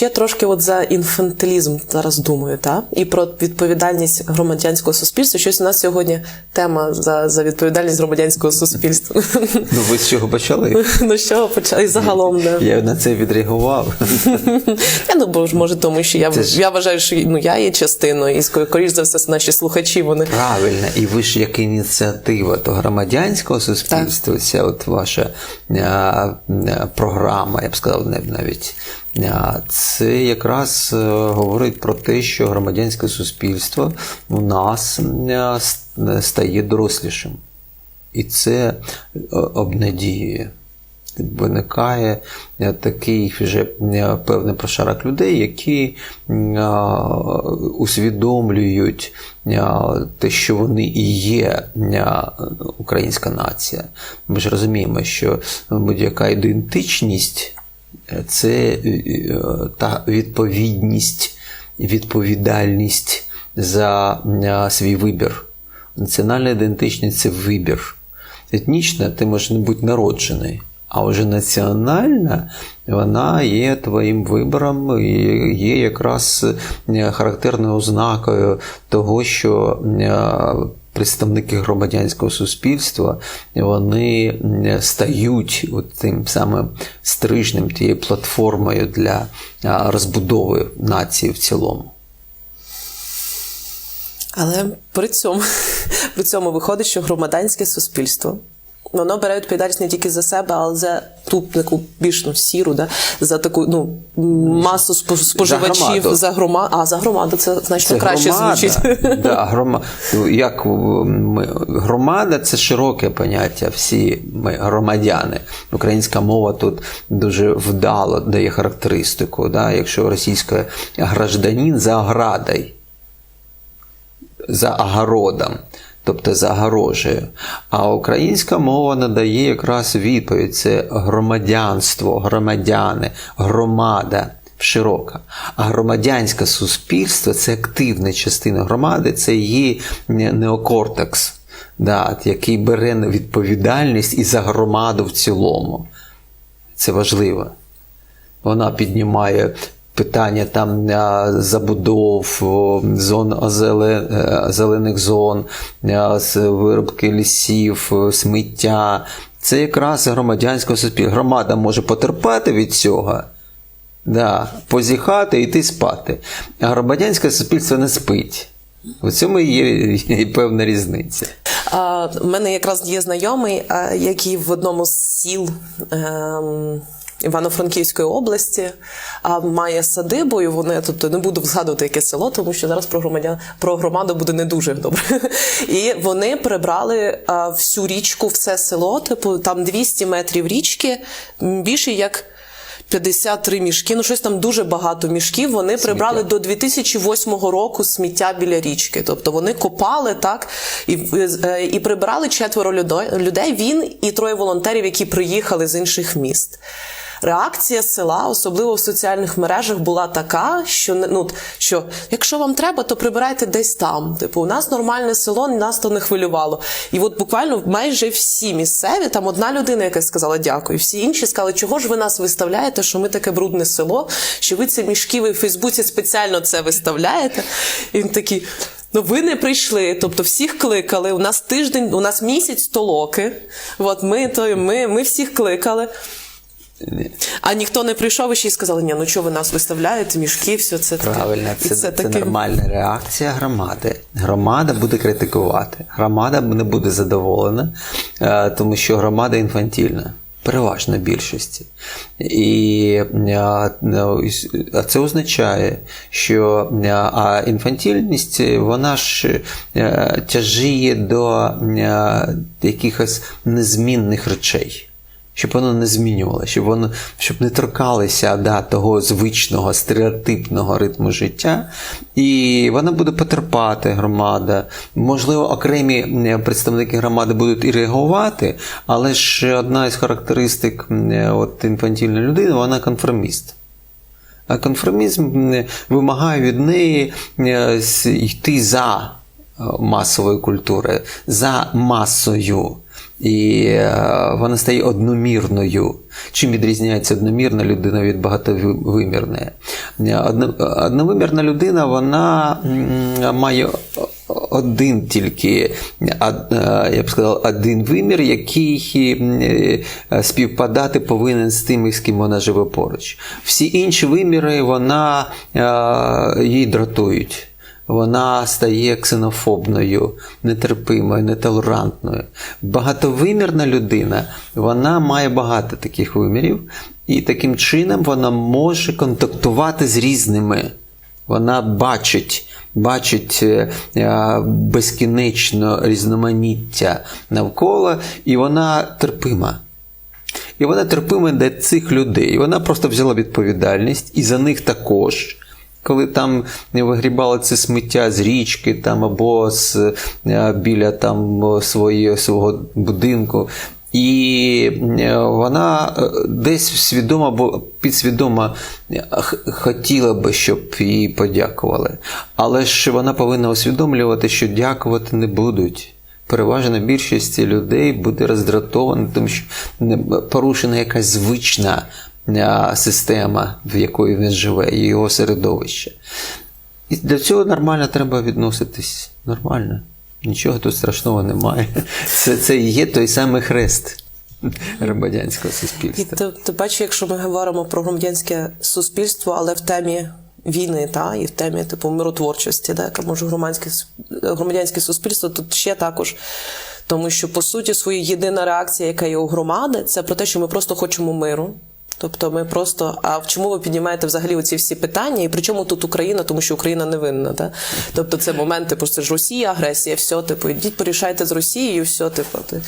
ще трошки от за інфантилізм зараз думаю, та? і про відповідальність громадянського суспільства. Щось у нас сьогодні тема за, за відповідальність громадянського суспільства. Ну, ви з чого почали? Ну з чого почали? І загалом, да. Я на це відреагував. Я ну бо ж може, тому що я, ж- я вважаю, що ну я є частиною, і скоріш за все, наші слухачі вони Правильно, і ви ж як ініціатива то громадянського суспільства, ця от ваша а, а, програма, я б сказав, навіть. а, Це якраз е, говорить про те, що громадянське суспільство у нас а, стає дорослішим. І це е, обнадіює. Виникає е, такий вже е, певний прошарок людей, які усвідомлюють те, що вони і є українська нація. Ми ж розуміємо, що будь-яка ідентичність е, це е, та відповідність, відповідальність за свій вибір. Національна ідентичність це вибір. Етнічна ти можеш не бути народжений, а вже національна вона є твоїм вибором, і є якраз е, характерною ознакою того, що е, представники громадянського суспільства вони стають от тим самим стрижнем, тією платформою для розбудови нації в цілому. Але при цьому, при цьому виходить, що громадянське суспільство. Воно бере відповідальність не тільки за себе, але за ту таку більш ну, сіру, да? за таку ну, масу спо- споживачів громаду. за громаду. А за громаду це значно Це краще громада. звучить. Да, грома... Як ми... Громада це широке поняття, всі ми громадяни. Українська мова тут дуже вдало дає характеристику. Да? Якщо російська гражданин за оградою, за огородом, тобто за огорожею. А українська мова надає якраз відповідь: це громадянство, громадяни, громада. Широка. А громадянське суспільство це активна частина громади, це її неокортекс, да, який бере відповідальність і за громаду в цілому. Це важливо. Вона піднімає питання там е, забудов, зон е, зелених зон, е, виробки лісів, сміття. Це якраз громадянське суспільство. Громада може потерпати від цього. Да, позіхати і йти спати. А громадянське суспільство не спить. У цьому є, є певна різниця. У мене якраз є знайомий, який в одному з сіл ем, Івано-Франківської області а, має садибу, і вони, тобто не буду згадувати яке село, тому що зараз про громадян про громаду буде не дуже добре. І вони прибрали а, всю річку, все село, типу там 200 метрів річки, більше як. 53 мішки, ну щось там дуже багато мішків. Вони прибрали до 2008 року сміття біля річки. Тобто вони копали так і, і прибрали четверо людей. Він і троє волонтерів, які приїхали з інших міст. Реакція села, особливо в соціальних мережах, була така, що ну що якщо вам треба, то прибирайте десь там. Типу, у нас нормальне село, нас то не хвилювало. І от буквально майже всі місцеві, там одна людина, яка сказала дякую, всі інші сказали, чого ж ви нас виставляєте, що ми таке брудне село, що ви ці мішки ви в Фейсбуці спеціально це виставляєте. І він такий. Ну, ви не прийшли, тобто всіх кликали. У нас тиждень, у нас місяць толоки. От ми, то ми, ми всіх кликали. А ніхто не прийшов і ще й сказали, ні, ну чого ви нас виставляєте, мішки, все це таке. Правильно, це, це, таке. нормальна реакція громади. Громада буде критикувати, громада не буде задоволена, е, тому що громада інфантільна. Переважно більшості. І е, с- а це означає, що е, а інфантільність вона ж е, тяжіє до е, якихось незмінних речей щоб воно не змінювало, щоб воно щоб не торкалося да, того звичного стереотипного ритму життя, і вона буде потерпати громада. Можливо, окремі представники громади будуть і реагувати, але ж одна із характеристик от, інфантільної людини вона конформіст. А конформізм вимагає від неї е, йти за е, масовою культурою, за масою. І е, вона стає одномірною. Чим відрізняється одномірна людина від багатовимірної? Е, одно- Одновимірна людина вона має один тільки, е, я б сказав, один вимір, який е, співпадати повинен з тим, з ким вона живе поруч. Всі інші виміри вона е, їй дратують. Вона стає ксенофобною, нетерпимою, нетолерантною. Багатовимірна людина вона має багато таких вимірів, і таким чином вона може контактувати з різними. Вона бачить, бачить е, е, безкінечно різноманіття навколо, і вона терпима. І вона терпима до цих людей. І вона просто взяла відповідальність і за них також. Коли там вигрібали це сміття з річки там, або з, е, біля там, свої, свого будинку. І е, вона е, десь свідомо або підсвідомо хотіла би, щоб їй подякували. Але ж вона повинна усвідомлювати, що дякувати не будуть. Переважна більшість людей буде роздратована, тому що порушена якась звична система, в якої він живе, і його середовище. І для цього нормально треба відноситись. Нормально. Нічого тут страшного немає. Це, це і є той самий хрест громадянського І суспільства. ти, ти бачиш, якщо ми говоримо про громадянське суспільство, але в темі війни, та, і в темі типу миротворчості, да, яка може громадянське, громадянське суспільство, тут ще також. Тому що, по суті, своя єдина реакція, яка є у громади, це про те, що ми просто хочемо миру. Тобто ми просто. А чому ви піднімаєте взагалі оці всі питання? І при чому тут Україна? Тому що Україна не винна. Да? Тобто це моменти типу, це ж Росія, агресія, все, типу, ідіть порішайте з Росією, все, типу. Ти,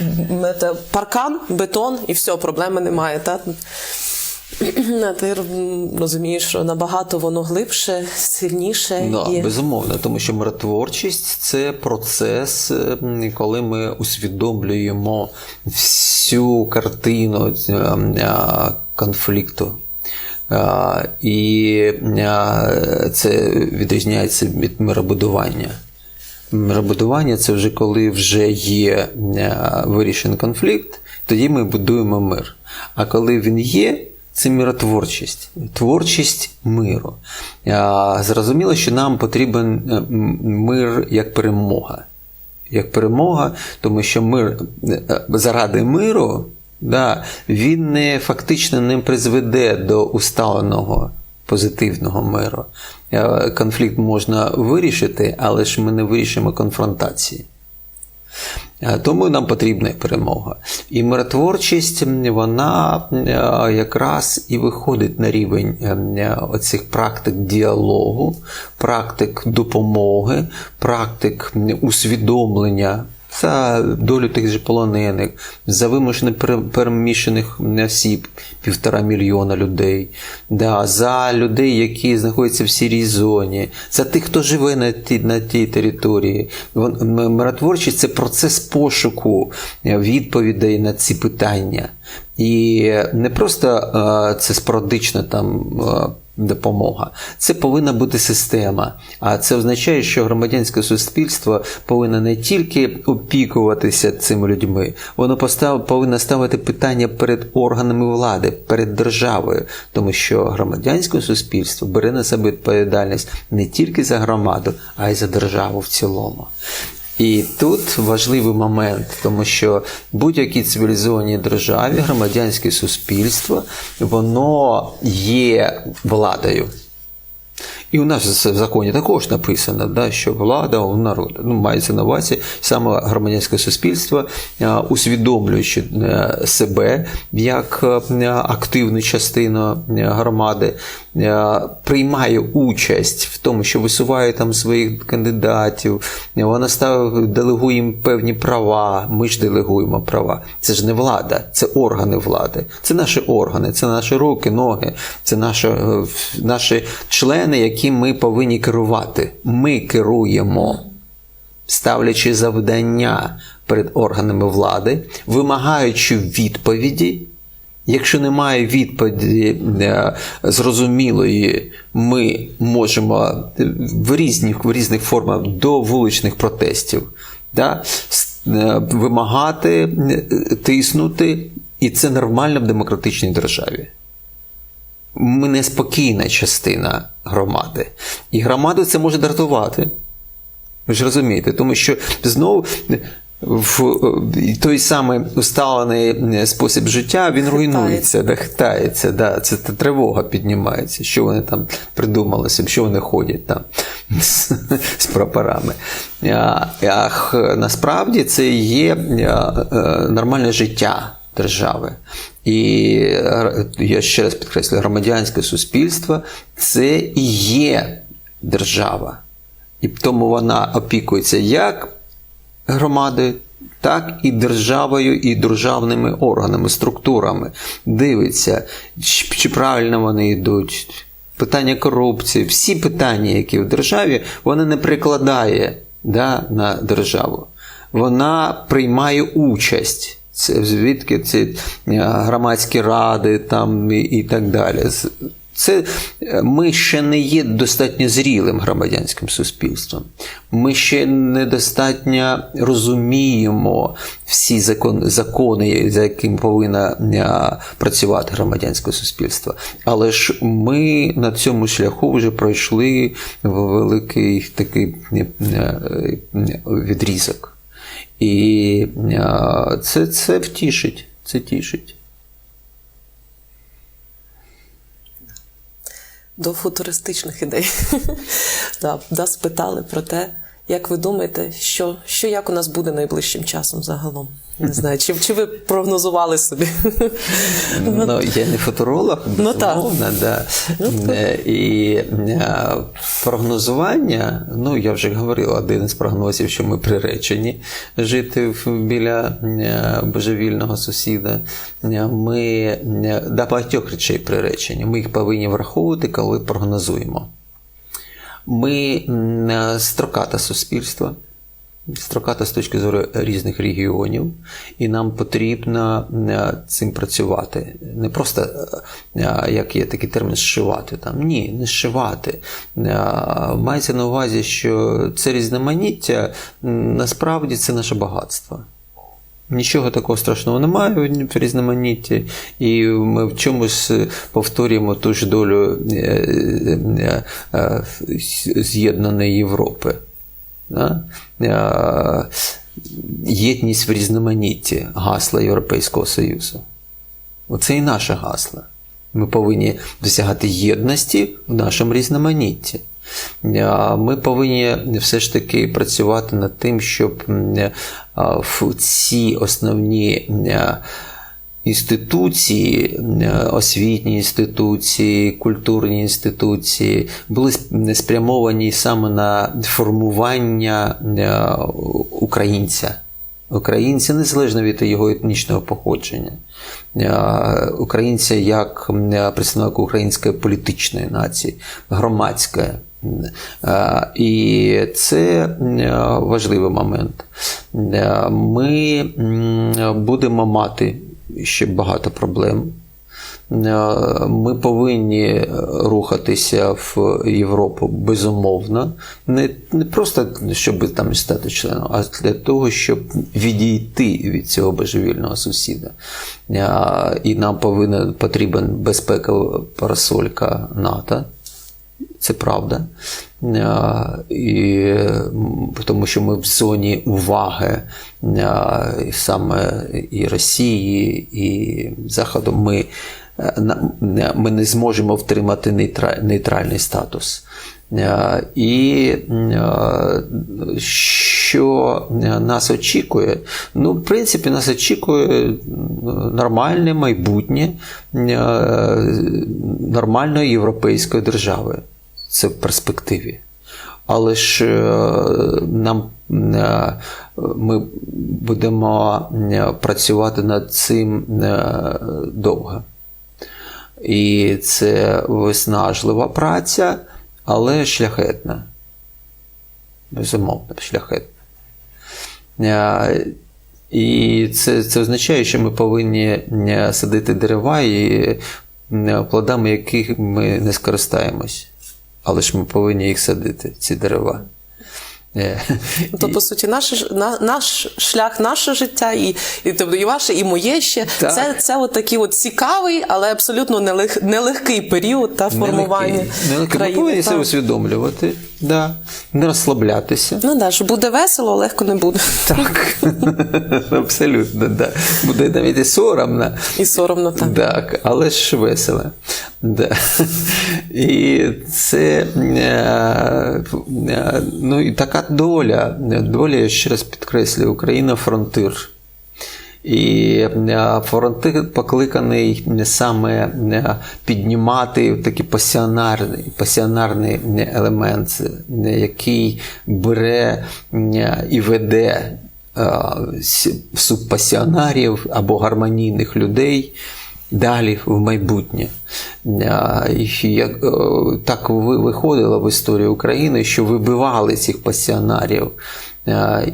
паркан, бетон і все, проблеми немає. Та? А ти розумієш, що набагато воно глибше, сильніше. Да, і... безумовно, тому що миротворчість це процес, коли ми усвідомлюємо всю картину е, конфлікту. І це відрізняється від миробудування. Миробудування це вже коли вже є вирішений конфлікт, тоді ми будуємо мир. А коли він є, це миротворчість, творчість миру. Зрозуміло, що нам потрібен е, мир як перемога. Як перемога, тому що мир е, заради миру, да, він не фактично не призведе до усталеного позитивного миру. Е, Конфлікт можна вирішити, але ж ми не вирішимо конфронтації. Е, Тому нам потрібна перемога. І миротворчість вона е, якраз і виходить на рівень е, оцих практик діалогу, практик допомоги, практик усвідомлення. За долю тих же полонених, за вимушено переміщених осіб, півтора мільйона людей, да, за людей, які знаходяться в сірій зоні, за тих, хто живе на тій, на тій території. Миротворчість це процес пошуку е, відповідей на ці питання. І не просто е, це спорадична там. Допомога. Це повинна бути система. А це означає, що громадянське суспільство повинно не тільки опікуватися цими людьми, воно постав, повинно ставити питання перед органами влади, перед державою, тому що громадянське суспільство бере на себе відповідальність не тільки за громаду, а й за державу в цілому. І тут важливий момент, тому що будь-якій цивілізованій державі громадянське суспільство воно є владою. І у нас в законі також написано, да, що влада у народу. Ну, мається на увазі саме громадянське суспільство, е, усвідомлюючи е, себе як е, активну частину громади, приймає участь в тому, що висуває там своїх кандидатів, вона ставить, делегує їм певні права. Ми ж делегуємо права. Це ж не влада, це органи влади. Це наші органи, це наші руки, ноги, це наші, наші члени, які ми повинні керувати. Ми керуємо ставлячи завдання перед органами влади, вимагаючи відповіді. Якщо немає відповіді е, зрозумілої, ми можемо в різних, в різних формах до вуличних протестів да, е, вимагати, е, тиснути, і це нормально в демократичній державі. Ми неспокійна частина громади. І громаду це може дратувати. Ви ж розумієте, тому що знову в е, той самий усталений е, спосіб життя він руйнується, да, хитається, да, це та тривога піднімається. Що вони там придумали собі, що вони ходять там з, з прапорами. А, а насправді це є е, нормальне життя держави. І е, я ще раз підкреслюю, громадянське суспільство це і є держава. І тому вона опікується як громадою, так і державою, і державними органами, структурами. Дивиться, чи правильно вони йдуть. Питання корупції, всі питання, які в державі, вона не прикладає да, на державу. Вона приймає участь. Звідки ці е, громадські ради там і, так далі. Це е, ми ще не є достатньо зрілим громадянським суспільством. Ми ще недостатньо розуміємо всі закон, закони, за яким повинно е, працювати громадянське суспільство. Але ж ми на цьому шляху вже пройшли великий такий відрізок. І це, це втішить. Це тішить. До футуристичних ідей. да, питали про те, як ви думаєте, що, що як у нас буде найближчим часом загалом? Не знаю, чи, чи ви прогнозували собі? Ну, я не футуролог, Ну, так. да. Е, І е, прогнозування, ну я вже говорив, один із прогнозів, що ми приречені жити біля е, божевільного сусіда. Ми до багатьох речей приречені. Ми їх повинні враховувати, коли прогнозуємо. Ми е, строкате суспільство. Строката з точки зору різних регіонів, і нам потрібно е, цим працювати. Не просто, е, як є такий термін, зшивати там. Ні, не зшивати. Мається на увазі, що це різноманіття насправді це наше багатство. Нічого такого страшного немає в різноманітті, і ми в чомусь повторюємо ту ж долю е, е, е, з'єднаної Європи. Е, Єдність в різноманітті гасла Європейського Союзу. Оце і наше гасло. Ми повинні досягати єдності в нашому різноманітті. Ми повинні все ж таки працювати над тим, щоб ці основні інституції, освітні інституції, культурні інституції були спрямовані саме на формування українця. Українця незалежно від його етнічного походження. Українця як представник української політичної нації, громадської. Е, І це важливий момент. Е, Ми будемо мати ще багато проблем. Е, Ми повинні рухатися в Європу безумовно, не, не просто щоб там стати членом, а для того, щоб відійти від цього божевільного сусіда. Е, І нам повинна потрібен безпекова парасолька НАТО. Це правда. Е, І, тому що ми в зоні уваги е, саме і Росії, і Заходу. Ми, е, ми не зможемо втримати нейтральний статус. І що нас очікує? Ну, в принципі, нас очікує нормальне майбутнє нормальної європейської держави. Це в перспективі. Але ж е, нам е, ми будемо е, працювати над цим довго. І це виснажлива праця, але шляхетна. Безумовно, шляхетна. І це, це означає, що ми повинні садити дерева, і плодами яких ми не скористаємось. Але ж ми повинні їх садити, ці дерева. Е, То, по суті, наш, наш шлях, наше життя, і, і, тобто, і ваше, і моє ще. Так. Це, це от такий от цікавий, але абсолютно нелег, нелегкий період та формування Нелегкий. Нелегкий. Ми країни. повинні це усвідомлювати, да. не розслаблятися. Ну да, що буде весело, легко не буде. Так, абсолютно, да. Буде навіть і соромно. І соромно так. Так, але ж весело. Да. І це е, е, ну, і така доля. Доля, я ще раз підкреслюю, Україна фронтир. І е, покликаний саме е, піднімати такий пасіонарний, пасіонарний елемент, е, який бере е, і веде е, субпасіонарів або гармонійних людей далі в майбутнє. Е, е, так виходило в історії України, що вибивали цих пасіонарів.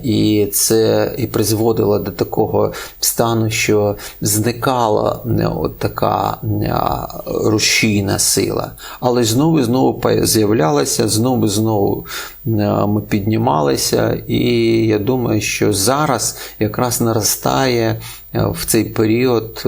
І це і призводило до такого стану, що зникала е, от така е, рушійна сила. Але знову і знову з'являлася, знову і знову е, ми піднімалися. І я думаю, що зараз якраз наростає в цей період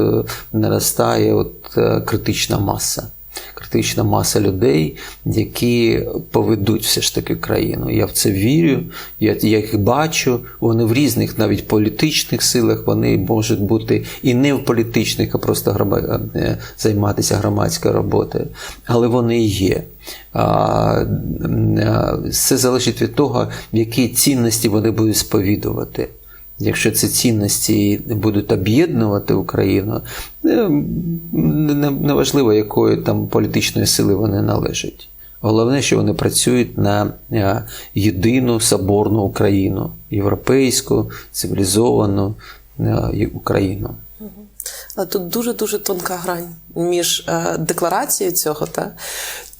наростає от критична маса критична маса людей, які поведуть все ж таки країну. Я в це вірю, я, я їх бачу. Вони в різних навіть політичних силах, вони можуть бути і не в політичних, а просто грома- е, займатися громадською роботою. Але вони є. Все залежить від того, які цінності вони будуть сповідувати. Якщо ці цінності будуть об'єднувати Україну, е, не- неважливо, якої там політичної сили вони належать. Головне, що вони працюють на е, єдину соборну Україну, європейську, цивілізовану е, Україну. Тут дуже-дуже тонка грань між е, декларацією цього, та,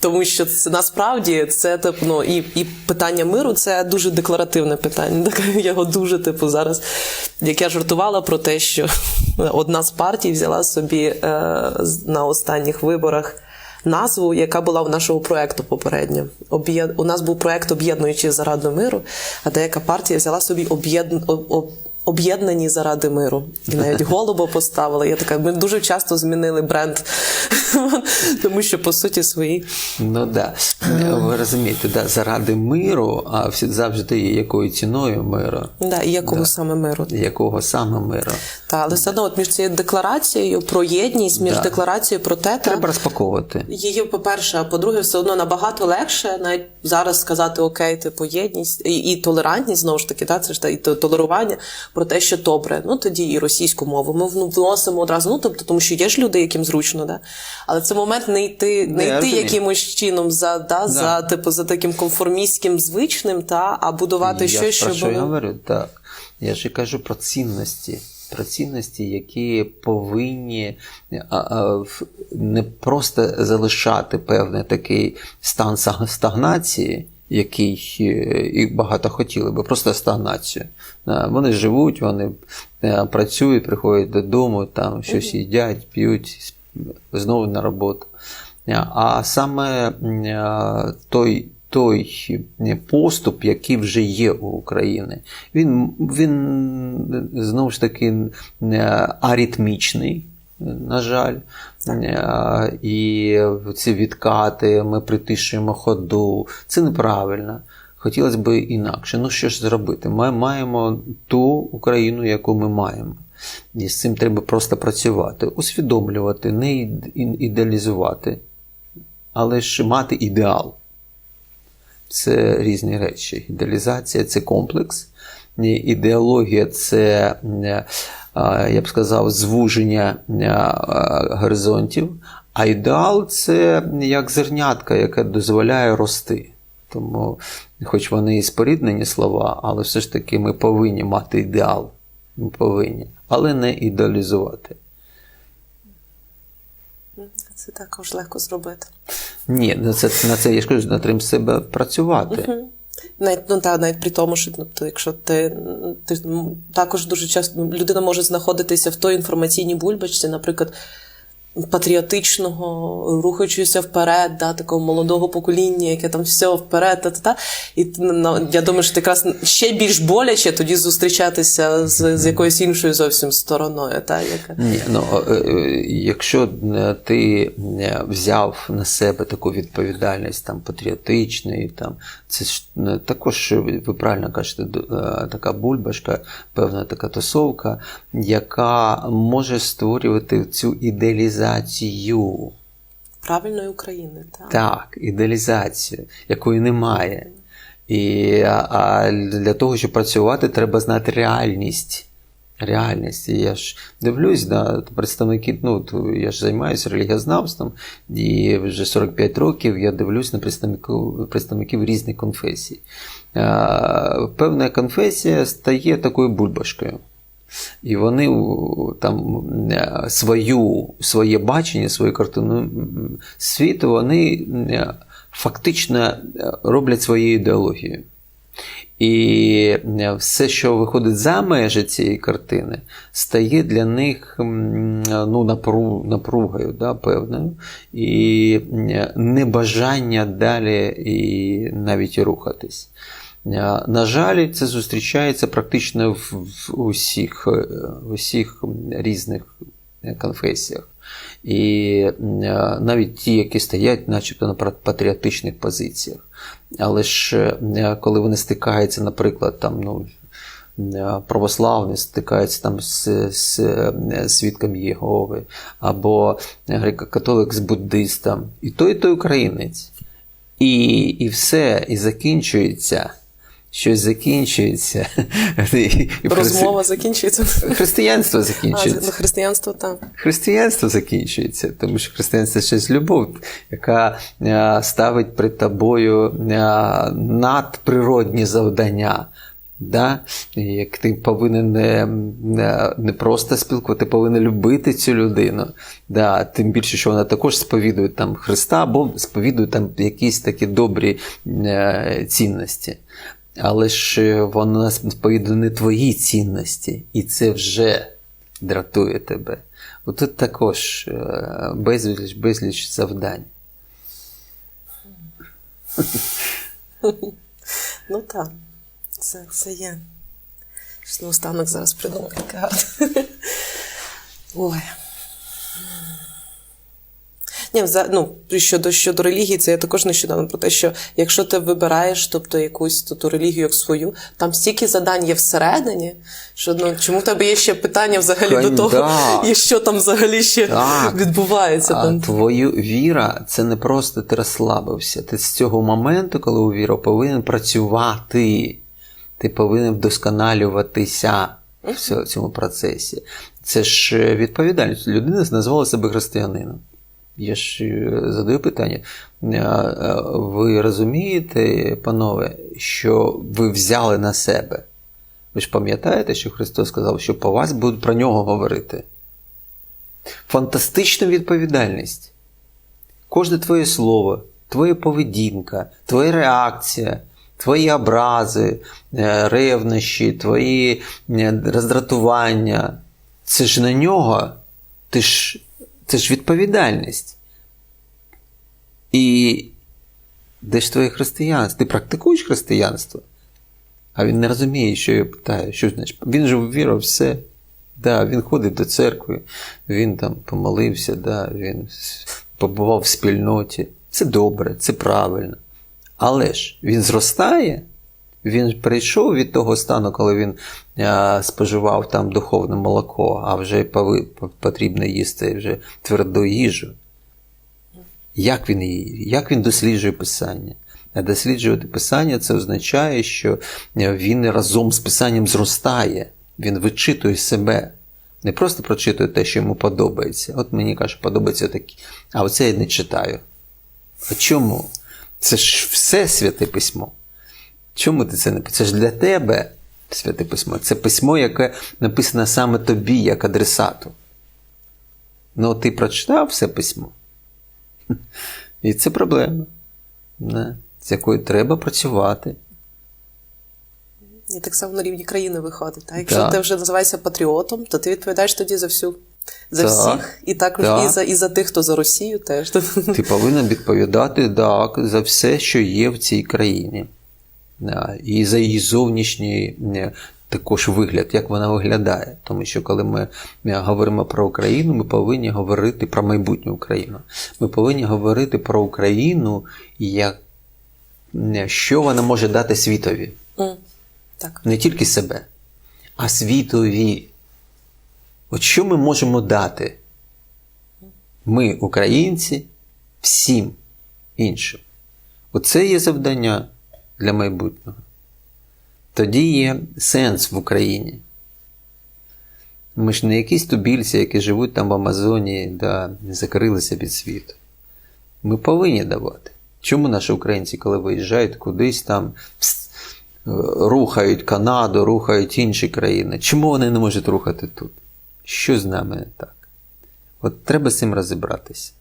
тому що це насправді це типу, ну, і, і питання миру це дуже декларативне питання. Так, я його дуже, типу, зараз, як я жартувала про те, що одна з партій взяла собі е, на останніх виборах. Назву, яка була у нашого проекту попередньо. Об'єд... У нас був проект об'єднуючи заради миру, а деяка партія взяла собі об'єдн... об- об- об'єднані заради миру. І навіть голубо поставили. Я така, ми дуже часто змінили бренд, тому що по суті свої. Ну да. Ви розумієте, да, заради миру, а завжди є якою ціною миру, Да, і якого саме миру. якого саме миру. Та, але все одно, от між цією декларацією про єдність, між Да. декларацією про те, та, Треба розпаковувати. Її, по-перше, а по-друге, все одно набагато легше навіть зараз сказати окей, типу єдність і, і толерантність знову ж таки, та це ж та і толерування про те, що добре. Ну тоді і російську мову ми вносимо одразу. Ну тобто, тому що є ж люди, яким зручно, да. Але це момент не йти, не я йти якимось чином за да, за типу за таким конформістським звичним, та а будувати я щось, що що я говорю, так. Я ж і кажу про цінності. Про цінності, які повинні не просто залишати певний такий стан стагнації, який е, і багато хотіли би, просто стагнацію. Вони живуть, вони е, працюють, приходять додому, там щось їдять, п'ють, знову на роботу. А саме е, той, той поступ, який вже є у України, він, він знову ж таки е, аритмічний. На жаль, Е, і ці відкати, ми притишуємо ходу. Це неправильно. Хотілося б інакше. Ну що ж зробити? Ми маємо ту Україну, яку ми маємо. І з цим треба просто працювати, усвідомлювати, не ідеалізувати, але ж мати ідеал. Це різні речі. Ідеалізація це комплекс. Ідеологія це, е, я б сказав, звуження е, горизонтів. А ідеал це як зернятка, яке дозволяє рости. Тому, хоч вони і споріднені слова, але все ж таки ми повинні мати ідеал. Ми повинні, але не ідеалізувати. Це також легко зробити. Ні, на це, на це я ж кажу, над тим себе працювати. Навіть ну та навіть при тому, що ну, якщо ти, ти також дуже часто людина може знаходитися в той інформаційній бульбачці, наприклад, патріотичного, рухаючогося вперед, да, такого молодого покоління, яке там все вперед, та, та, та. І ну, я думаю, що якраз ще більш боляче тоді зустрічатися з, з якоюсь іншою зовсім стороною. Та, яка... Ні, ну е, е, якщо е, ти взяв на себе таку відповідальність там патріотичної, там це ж також ви ви правильно кажете, така бульбашка, певна така тусовка, яка може створювати цю ідеалізацію. Правильної України. Та. Так, ідеалізацію, якої немає. І, а, а для того, щоб працювати, треба знати реальність. Реальність. І я ж дивлюсь на представники, ну, я ж займаюся релігіознавством, і вже 45 років я дивлюсь на представників, представників різних конфесій. Певна конфесія стає такою бульбашкою. І вони там е, свою, своє бачення, свою картину світу, вони е, фактично е, роблять своєю ідеологією. І все, що виходить за межі цієї картини, стає для них ну, напругою да, певною, і небажання далі і навіть рухатись. Е, На жаль, це зустрічається практично в, в усіх, е, в усіх різних е, конфесіях. І навіть ті, які стоять, начебто, на патріотичних позиціях. Але ж коли вони стикаються, наприклад, там, ну, православні стикаються там з, з свідком Єгови, або греко-католик з буддистом, і той, і той українець. І, і все, і закінчується. Щось закінчується. Розмова закінчується. Християнство закінчується. ну, християнство так. Християнство закінчується, тому що християнство це щось любов, яка е, ставить перед тобою е, надприродні завдання. Да? Як ти повинен не, не, не просто спілкувати, ти повинен любити цю людину. Да? Тим більше, що вона також сповідує там Христа або сповідує там якісь такі добрі е, цінності. Але ж е, вона сповідує не твої цінності, і це вже дратує тебе. Отут також е, безліч, безліч завдань. Ну так, це, це є. Щось наостанок зараз гарне. Ой. Ні, вза- ну, щодо, щодо релігії, це я також нещодавно про те, що якщо ти вибираєш тобто, якусь ту, ту релігію як свою, там стільки задань є всередині, що ну, чому в тебе є ще питання взагалі Кань- до того, да. і що там взагалі ще Так. відбувається. А там. твою віра це не просто ти розслабився. Ти з цього моменту, коли увірив, повинен працювати. Ти повинен вдосконалюватися в цьому процесі. Це ж е, відповідальність. Людина назвала себе християнином. Я ж е, задаю питання. Е, е, Ви розумієте, панове, що ви взяли на себе? Ви ж пам'ятаєте, що Христос сказав, що по вас будуть про нього говорити? Фантастична відповідальність. Кожне твоє слово, твоя поведінка, твоя реакція, твої образи, ревнощі, твої роздратування. Це ж на нього. Ти ж, це ж відповідальність. І де ж твоє християнство? Ти практикуєш християнство? А він не розуміє, що я питаю. Що значить? Він же вірив все. Да, він ходить до церкви, він там помолився, да, він побував в спільноті. Це добре, це правильно. Але ж він зростає, він ж перейшов від того стану, коли він а, споживав там духовне молоко, а вже пови- потрібно їсти вже тверду їжу. Як він її, як він досліджує писання? А досліджувати писання це означає, що е, він разом з писанням зростає, він вичитує себе. Не просто прочитує те, що йому подобається. От мені каже, подобається такі, а оце я не читаю. А чому? Це ж все святе письмо. Чому ти це не Це ж для тебе святе письмо. Це письмо, яке написано саме тобі, як адресату. Ну, ти прочитав все письмо. І це проблема, не, з якою треба працювати. І так само на рівні країни виходить. Так? Якщо Так. ти вже називаєшся патріотом, то ти відповідаєш тоді за всю За Так, всіх, і також так. і за і за тих, хто за Росію теж. Ти повинен відповідати так, за все, що є в цій країні. Да, І за її зовнішній е, також вигляд, як вона виглядає. Тому що коли ми е, говоримо про Україну, ми повинні говорити про майбутню Україну. Ми повинні говорити про Україну, як, е, що вона може дати світові. М, Так. Не тільки себе, а світові. От що ми можемо дати? Ми, українці, всім іншим. Оце є завдання для майбутнього. Тоді є сенс в Україні. Ми ж не якісь тубільці, які живуть там в Амазонії, да, закрилися від світу. Ми повинні давати. Чому наші українці, коли виїжджають кудись там, е, рухають Канаду, рухають інші країни? Чому вони не можуть рухати тут? Що з нами не так? От треба з цим розібратися.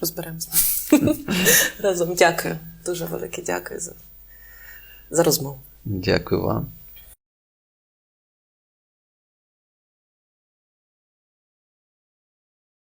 Розберемося. Разом. Дякую. Дуже велике дякую за, за розмову. Дякую вам.